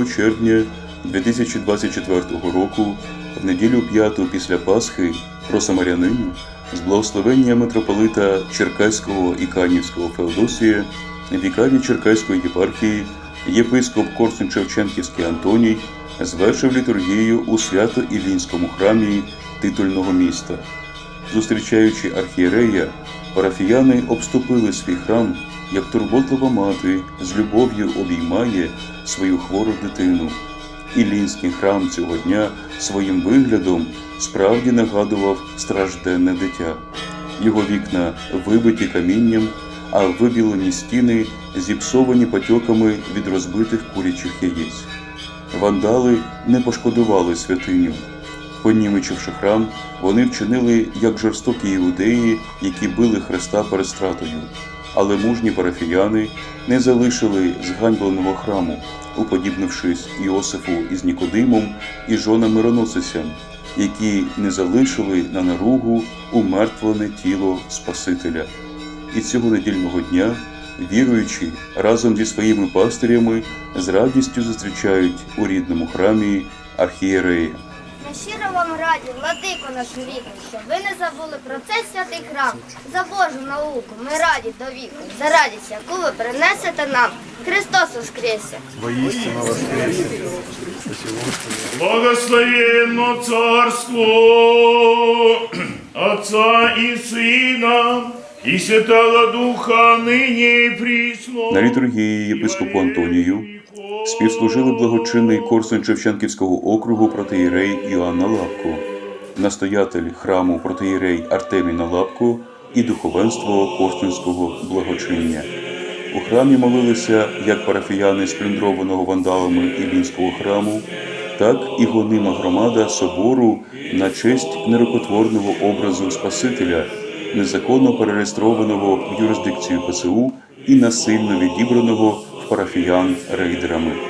2 червня 2024 року, в неділю п'яту після Пасхи, про самарянину з благословення митрополита Черкаського і Канівського Феодосія, вікарій Черкаської єпархії, єпископ Корсун Шевченківський Антоній звершив літургію у свято-Іллінському храмі титульного міста. Зустрічаючи архієрея, парафіяни обступили свій храм, як турботлива мати з любов'ю обіймає свою хвору дитину. Іллінський храм цього дня своїм виглядом справді нагадував стражденне дитя. Його вікна вибиті камінням, а вибілені стіни зіпсовані потьоками від розбитих курячих яєць. Вандали не пошкодували святиню. Понімечивши храм, вони вчинили як жорстокі іудеї, які били Христа перед стратою. Але мужні парафіяни не залишили зганьбленого храму, уподібнившись Іосифу із Нікодимом і жонам мироносицям, які не залишили на наругу умертвлене тіло Спасителя. І цього недільного дня віруючі разом зі своїми пастирями з радістю зустрічають у рідному храмі архієрея. Ми щиро вам раді, владико наш рідний, що ви не забули про цей святий храм, за Божу науку. Ми раді до віку, за радість, яку ви принесете нам. Христос воскресе! Воистину воскресе. Благословенно царство Отца и Сына и Святого Духа ныне и присно. На літургії єпископу Антонію співслужили благочинний Корсун Шевченківського округу протиєрей Іоанна Лапко, настоятель храму протиєрей Артемій Налапко і духовенство Корсунського благочиння. У храмі молилися як парафіяни сплюндрованого вандалами Іллінського храму, так і гонима громада собору на честь нерукотворного образу Спасителя, незаконно перереєстрованого в юрисдикцію ПЦУ і насильно відібраного парафіян рейдерами.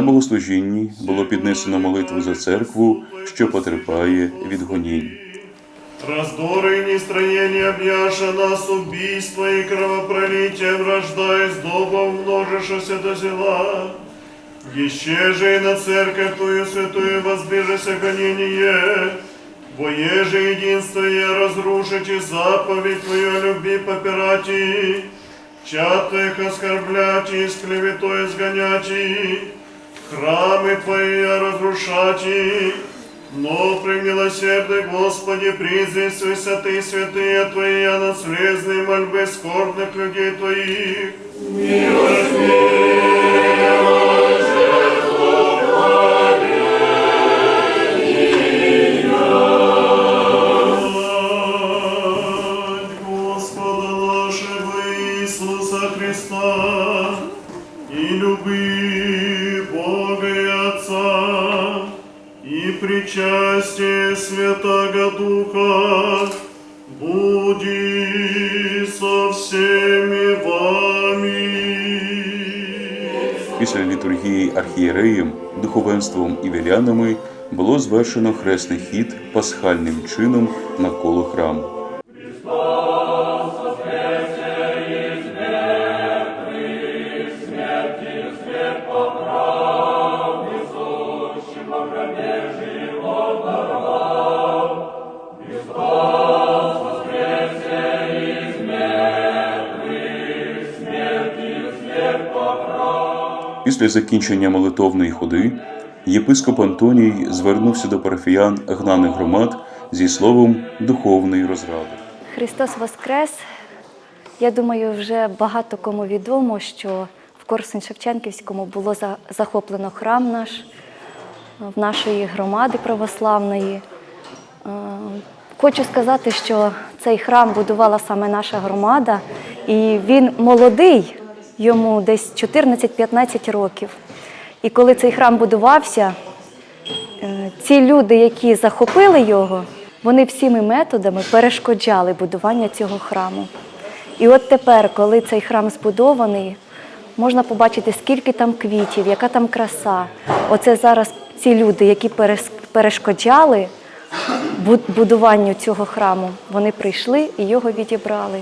На богослужінні було піднесено молитву за церкву, що потерпає від гонінь. Раздоры и нестроения объяша нас убийство и кровопролитие, вражда и сдоба умножившися до зела. Еще же и на церковь Твою святую возбежися гонение, во еже единство я разрушить и заповедь Твою любви попирать и, оскорблять и с клеветой изгонять храмы Твои я разрушать и, но премилосердный Господи, призвись святые святые Твои, а наследные мольбы скорбных людей Твоих. Милость Святого Духа буди со всеми вами. після літургії архієреєм, духовенством і вірянами було звершено хресний хід пасхальним чином навколо храму. Після закінчення молитовної ходи єпископ Антоній звернувся до парафіян гнаних громад зі словом духовної розради. Христос Воскрес! Я думаю, вже багато кому відомо, що в Корсунь-Шевченківському було захоплено храм наш, е, в нашої громади православної. Е, Хочу сказати, що цей храм будувала саме наша громада, і він молодий, йому десь 14-15 років. І коли цей храм будувався, Е, Ці люди, які захопили його, вони всіми методами перешкоджали будування цього храму. І от тепер, коли цей храм збудований, можна побачити, скільки там квітів, яка там краса. Оце зараз ці люди, які перешкоджали будуванню цього храму, вони прийшли і його відібрали.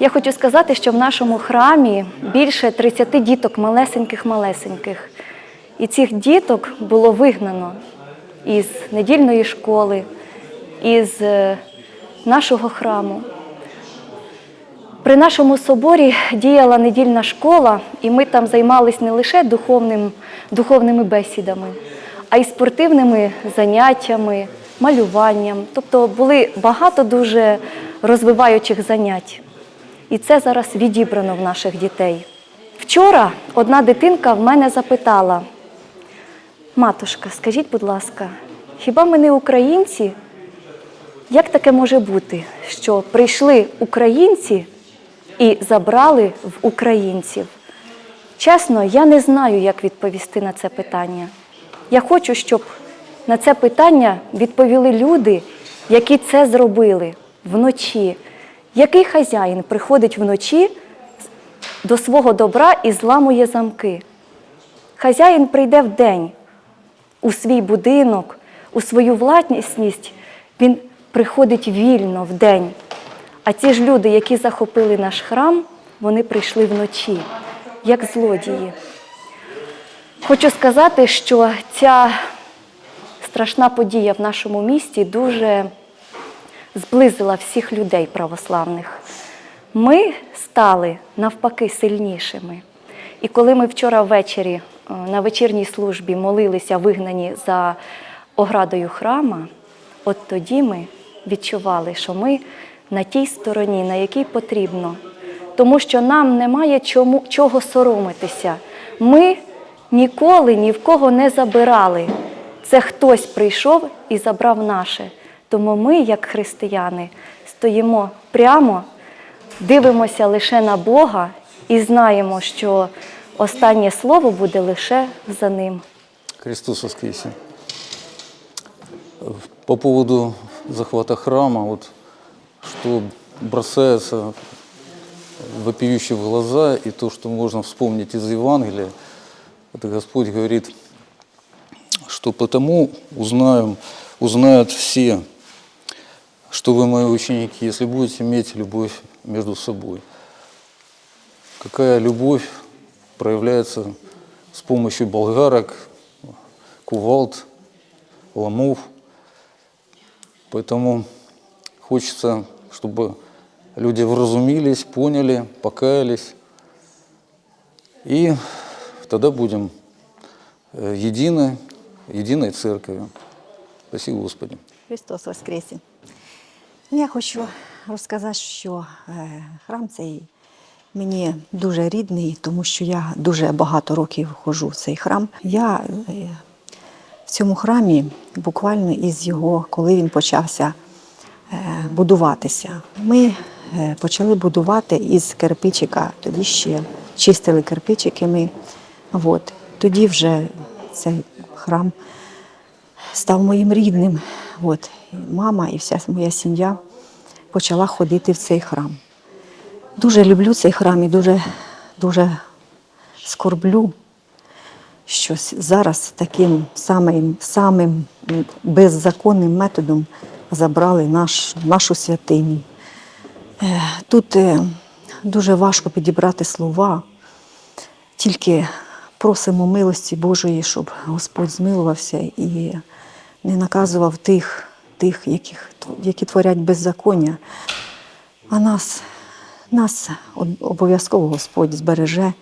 Я хочу сказати, що в нашому храмі більше 30 діток малесеньких-малесеньких. І цих діток було вигнано із недільної школи, із е, нашого храму. При нашому соборі діяла недільна школа, і ми там займалися не лише духовним, духовними бесідами, а й спортивними заняттями, малюванням. Тобто були багато дуже розвиваючих занять. І це зараз відібрано в наших дітей. Вчора одна дитинка в мене запитала: матушка, скажіть, будь ласка, хіба ми не українці? Як таке може бути, що прийшли українці і забрали в українців? Чесно, я не знаю, як відповісти на це питання. Я хочу, щоб на це питання відповіли люди, які це зробили вночі. Який хазяїн приходить вночі до свого добра і зламує замки? Хазяїн прийде вдень у свій будинок, у свою власність, він приходить вільно вдень. А ці ж люди, які захопили наш храм, вони прийшли вночі, як злодії. Хочу сказати, що ця страшна подія в нашому місті дуже зблизила всіх людей православних. Ми стали навпаки сильнішими. І коли ми вчора ввечері е, на вечірній службі молилися, вигнані за оградою храма, от тоді ми відчували, що ми на тій стороні, на якій потрібно. Тому що нам немає чому, чого соромитися. Ми ніколи ні в кого не забирали. Це хтось прийшов і забрав наше. Тому ми, як християни, стоїмо прямо, дивимося лише на Бога і знаємо, що останнє слово буде лише за ним. Христос воскресе. По поводу захвата храма, вот что бросается вопиюще в глаза, и то, что можно вспомнить из Евангелия, это Господь говорит, что потому узнаем, узнают все, что вы мои ученики, если будете иметь любовь между собой. Какая любовь проявляется с помощью болгарок, кувалд, ломов. Поэтому хочется, чтобы люди вразумились, поняли, покаялись. И тогда будем э, едины, единой церковью. Спасибо, Господи. Христос Воскресе! Я хочу розказати, що е, храм цей мені дуже рідний, тому що я дуже багато років ходжу в цей храм. Я е, в цьому храмі буквально із його, коли він почався е, будуватися. Ми почали будувати із кирпичика, тоді ще чистили кирпичики ми. От. Тоді вже цей храм став моїм рідним. От. Мама і вся моя сім'я почала ходити в цей храм. Дуже люблю цей храм і дуже, дуже скорблю, що зараз таким самим, самим беззаконним методом забрали наш, нашу святиню. Е, Тут е, дуже важко підібрати слова, тільки просимо милості Божої, щоб Господь змилувався і не наказував тих, тих яких, які творять беззаконня. А нас, нас обов'язково Господь збереже,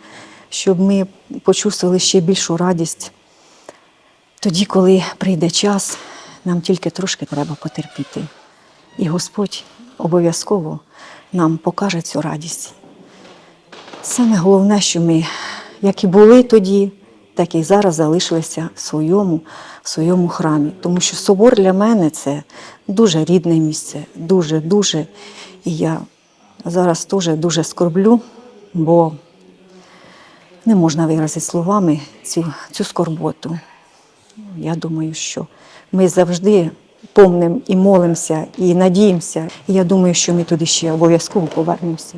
щоб ми почувствували ще більшу радість. Тоді, коли прийде час, нам тільки трошки треба потерпіти. І Господь обов'язково нам покаже цю радість. Саме головне, що ми, як і були тоді, так і зараз залишилися в своєму, в своєму храмі. Тому що собор для мене це дуже рідне місце, дуже, дуже. І я зараз теж дуже скорблю, бо не можна виразити словами цю, цю скорботу. Я думаю, що ми завжди помним і молимося, і надіємося. І я думаю, що ми туди ще обов'язково повернемося.